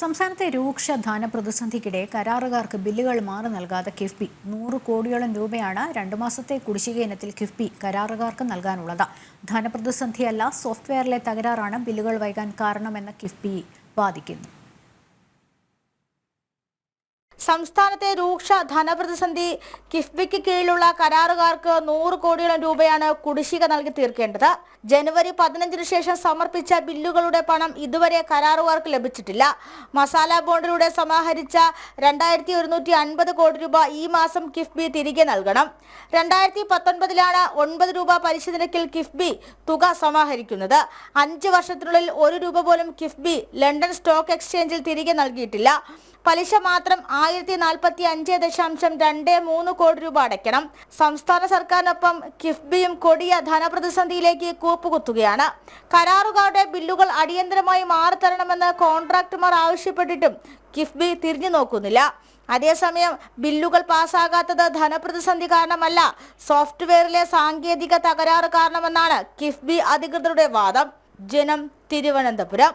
സംസ്ഥാനത്തെ രൂക്ഷ ധനപ്രതിസന്ധിക്കിടെ കരാറുകാർക്ക് ബില്ലുകൾ മാറി നൽകാതെ കിഫ്ബി. നൂറ് കോടിയോളം രൂപയാണ് രണ്ടു മാസത്തെ കുടിശ്ശിക ഇനത്തിൽ കിഫ്ബി കരാറുകാർക്ക് നൽകാനുള്ളത്. ധനപ്രതിസന്ധിയല്ല സോഫ്റ്റ്വെയറിലെ തകരാറാണ് ബില്ലുകൾ വൈകാൻ കാരണമെന്ന് കിഫ്ബി വാദിക്കുന്നു. സംസ്ഥാനത്തെ രൂക്ഷ ധനപ്രതിസന്ധി കിഫ്ബിക്ക് കീഴിലുള്ള കരാറുകാർക്ക് നൂറ് കോടിയോളം രൂപയാണ് കുടിശ്ശിക നൽകി തീർക്കേണ്ടത്. ജനുവരി പതിനഞ്ചിന് ശേഷം സമർപ്പിച്ച ബില്ലുകളുടെ പണം ഇതുവരെ കരാറുകാർക്ക് ലഭിച്ചിട്ടില്ല. മസാല ബോണ്ടിലൂടെ സമാഹരിച്ച രണ്ടായിരത്തി ഒരുന്നൂറ്റി അൻപത് കോടി രൂപ ഈ മാസം കിഫ്ബി തിരികെ നൽകണം. രണ്ടായിരത്തി പത്തൊൻപതിലാണ് ഒൻപത് രൂപ പലിശ നിരക്കിൽ കിഫ്ബി തുക സമാഹരിക്കുന്നത്. അഞ്ച് വർഷത്തിനുള്ളിൽ ഒരു രൂപ പോലും കിഫ്ബി ലണ്ടൻ സ്റ്റോക്ക് എക്സ്ചേഞ്ചിൽ തിരികെ നൽകിയിട്ടില്ല. പലിശ മാത്രം ആയിരത്തി നാൽപ്പത്തി അഞ്ച് ദശാംശം രണ്ട് മൂന്ന് കോടി രൂപ അടയ്ക്കണം. സംസ്ഥാന സർക്കാരിനൊപ്പം കിഫ്ബിയും കൊടിയ ധനപ്രതിസന്ധിയിലേക്ക് കൂപ്പുകുത്തുകയാണ്. കരാറുകാരുടെ ബില്ലുകൾ അടിയന്തരമായി മാറിത്തരണമെന്ന് കോൺട്രാക്ടർമാർ ആവശ്യപ്പെട്ടിട്ടും കിഫ്ബി തിരിഞ്ഞു നോക്കുന്നില്ല. അതേസമയം ബില്ലുകൾ പാസ്സാകാത്തത് ധനപ്രതിസന്ധി കാരണമല്ല സോഫ്റ്റ്വെയറിലെ സാങ്കേതിക തകരാറ് കാരണമെന്നാണ് കിഫ്ബി അധികൃതരുടെ വാദം. ജനം തിരുവനന്തപുരം.